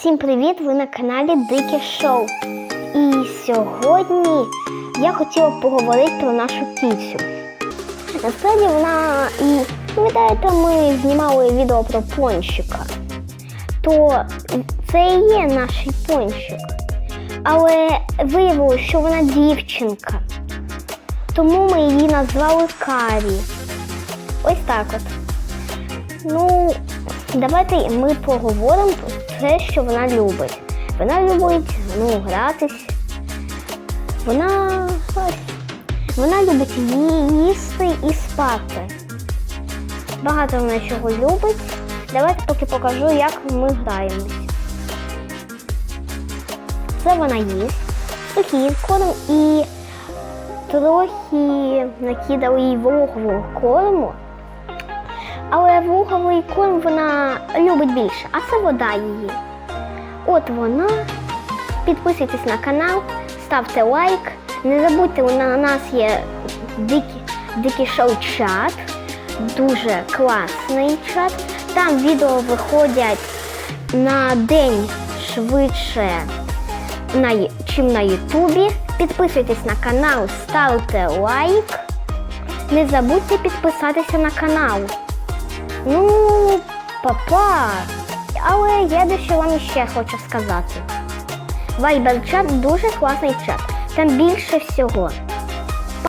Всім привіт! Ви на каналі Дике Шоу. І сьогодні я хотіла поговорити про нашу кіцю. Насправді вона і пам'ятаєте, ми знімали відео про пончика. То це і є наш пончик. Але виявилося, що вона дівчинка. Тому ми її назвали Карі. Ось так от. Ну, давайте ми поговоримо про те, що вона любить. Вона любить ну, гратись. Вона вона любить їсти і спати. Багато вона чого любить. Давайте поки покажу, як ми граємось. Це вона їсть сухий корм і трохи накидали їй вологого корму. Але вуговий корм вона любить більше, а це вода її. От вона. Підписуйтесь на канал, ставте лайк. Не забудьте, у нас є дикі, дикі шоу чат. Дуже класний чат. Там відео виходять на день швидше, на, чим на Ютубі. Підписуйтесь на канал, ставте лайк. Не забудьте підписатися на канал. Ну, папа. Але я дещо вам ще хочу сказати. Viber чат дуже класний чат. Там більше всього.